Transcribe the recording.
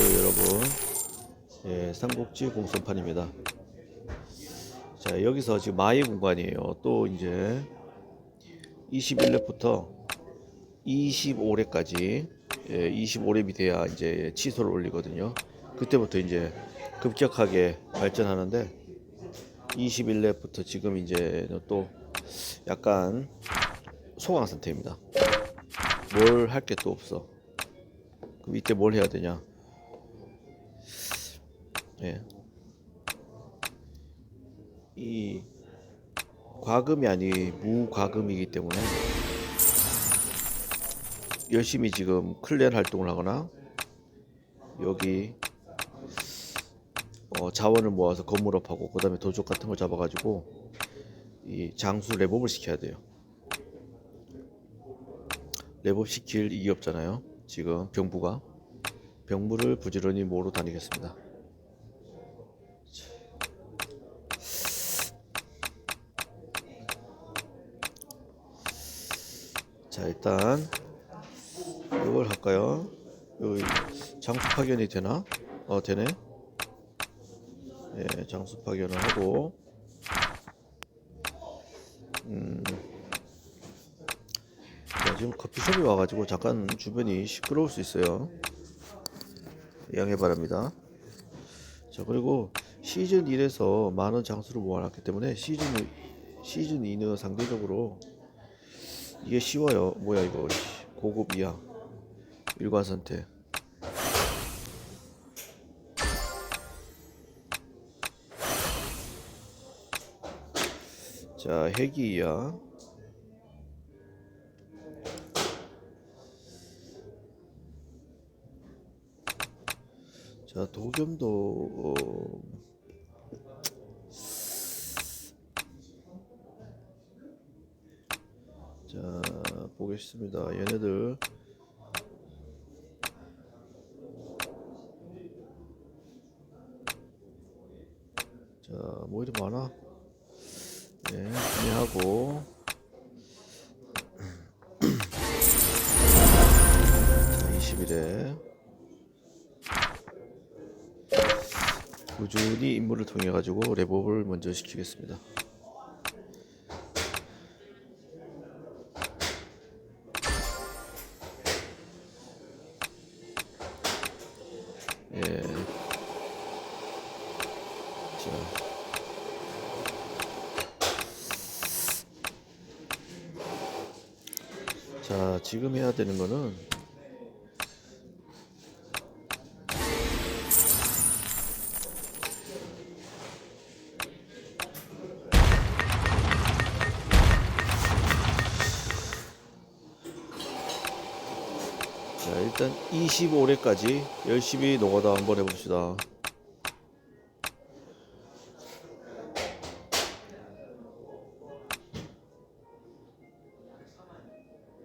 안녕하세요 여러분. 예, 삼국지 공선판입니다. 자 여기서 지금 마의 공간이에요. 또 이제 21렙부터 25렙까지 예, 25렙이 돼야 이제 취소를 올리거든요. 그때부터 이제 급격하게 발전하는데 21렙부터 지금 이제 또 약간 소강 상태입니다. 뭘 할 게 또 없어. 그럼 이때 뭘 해야 되냐 예. 이 과금이 아니 무과금이기 때문에 열심히 지금 클랜 활동을 하거나 여기 어, 자원을 모아서 건물업하고 그 다음에 도적 같은 걸 잡아가지고 이 장수 랩업을 시켜야 돼요. 랩업 시킬 이게 없잖아요. 지금 병부가. 병부를 부지런히 모으러 다니겠습니다 자 일단 이걸 할까요? 장수 파견이 되나? 어 되네. 예, 장수 파견을 하고 음. 자, 지금 커피숍이 와가지고 잠깐 주변이 시끄러울 수 있어요. 양해 바랍니다. 자 그리고 시즌 1에서 많은 장수를 모아놨기 때문에 시즌 시즌 2는 상대적으로 이게 쉬워요. 뭐야 이거 씨, 고급 이야. 일관 선택. 자 핵이야. 자 도겸도 어, 자 보겠습니다. 얘네들. 자뭐 이리 많아? 네 구매하고. 자 20일에. 꾸준히 임무를 통해 가지고 랩업을 먼저 시키겠습니다 자. 자, 지금 해야 되는 거는 자, 일단 25회까지 열심히 노가다 한번 해봅시다.